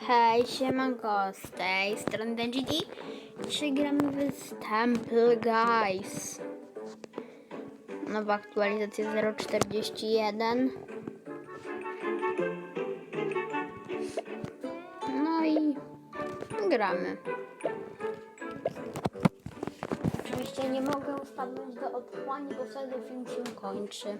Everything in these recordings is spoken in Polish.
Hej, siemanko, z tej strony DGD. Dzisiaj gramy w Temple Guys. Nowa aktualizacja 0.41. No i gramy. Oczywiście nie mogę wpadnąć do otchłani, bo wtedy film się kończy.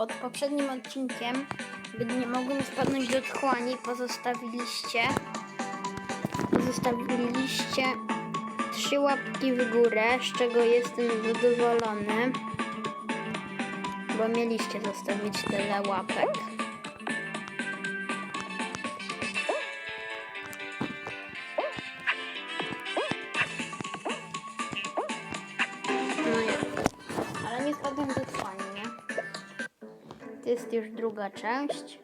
Pod poprzednim odcinkiem, gdy nie mogłem spadnąć do otchłani, pozostawiliście pozostawiliście trzy łapki w górę, z czego jestem zadowolony, bo mieliście zostawić tyle łapek. Jest już druga część.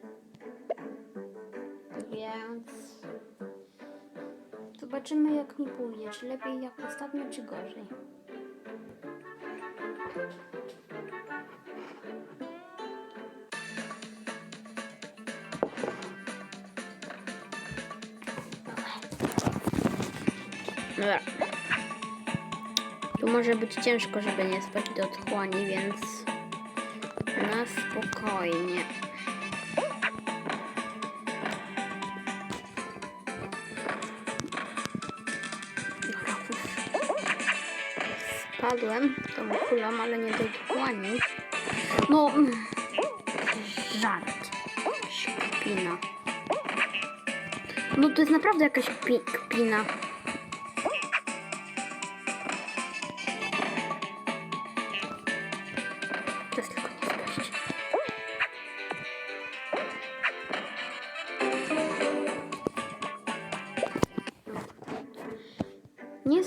Więc zobaczymy jak mi pójdzie. Czy lepiej jak ostatnio, czy gorzej. Dobra. Tu może być ciężko, żeby nie spać do otchłani, więc na spokojnie. Spadłem tą kulą, ale nie do otchłani. No, mm, żart. Kpina. No to jest naprawdę jakaś pi- kpina.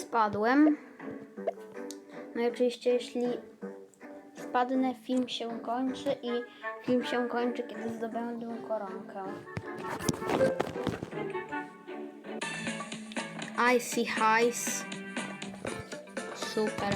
Spadłem. No i oczywiście jeśli spadnę, film się kończy i film się kończy, kiedy zdobędę koronkę. Icy Highs. Super.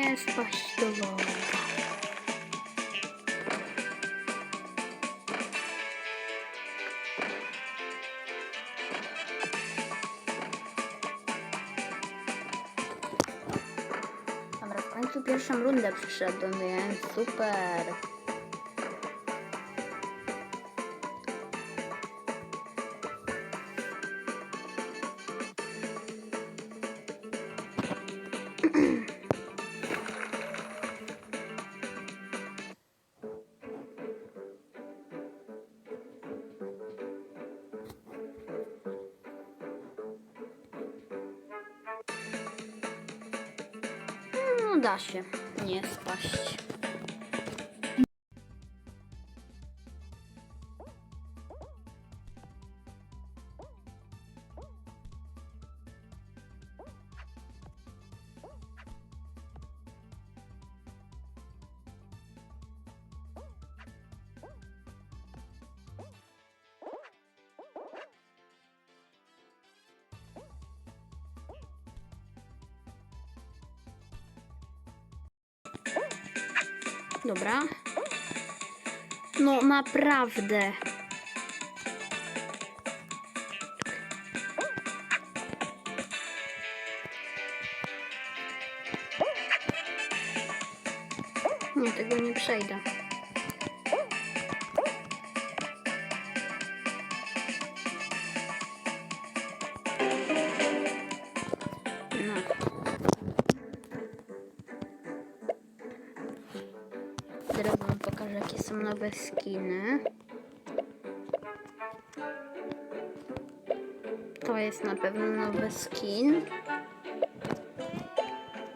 Nie spaść do wody. Dobra, w końcu pierwszą rundę przyszedłem, więc super. Da się nie spaść. Dobra. No naprawdę. Nie, tego nie przejdę. Są nowe skiny. to jest na pewno nowy skin.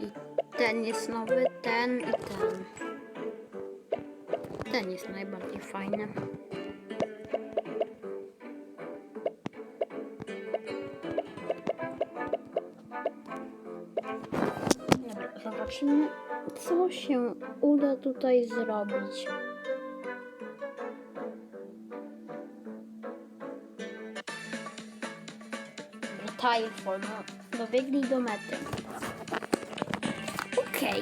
I ten jest nowy, ten i ten. Ten jest najbardziej fajny. Dobra, zobaczymy, co się uda tutaj zrobić. Tilefall, no, do mety. Okej.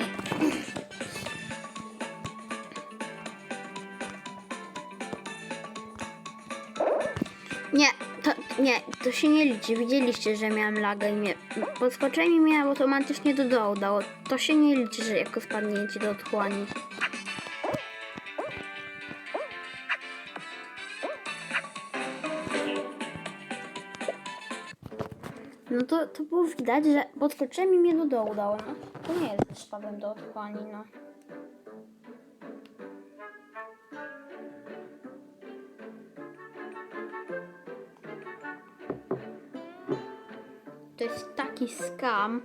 Nie, to, nie, to się nie liczy. Widzieliście, że miałem lagę i mnie... Podskoczenie mnie automatycznie do dołu dało. To się nie liczy, że jako spadnięcie do otchłani. No to, to było widać, że podskoczenie mnie do dołu no. To nie jest, spadłem do otchłani, no. To jest taki skam.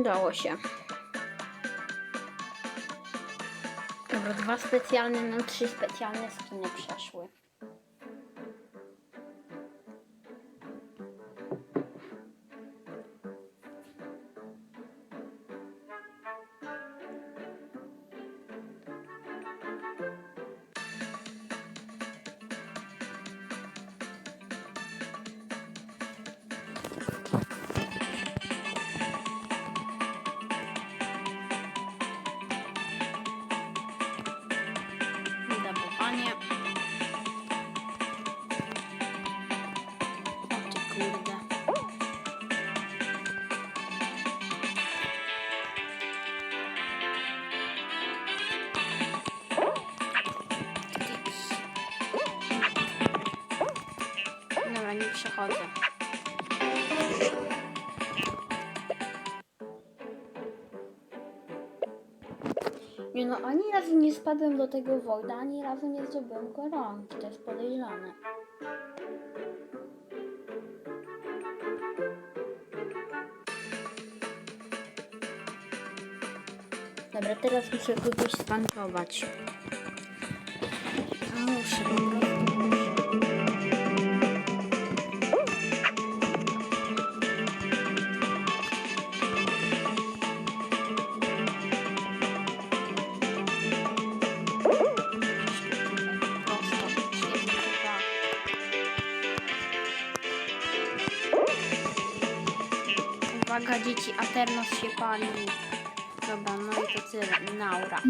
Udało się. Dobra, dwa specjalne na trzy specjalne skiny przeszły. Przechodzę. Nie no, ani razu nie spadłem do tego Wojda, ani razu nie zdobyłem koronki. To jest podejrzane. Dobra, teraz muszę kogoś spankować. Muszę. Uwaga dzieci, Aternos się pali. Dobra, no i to tyle. Naura.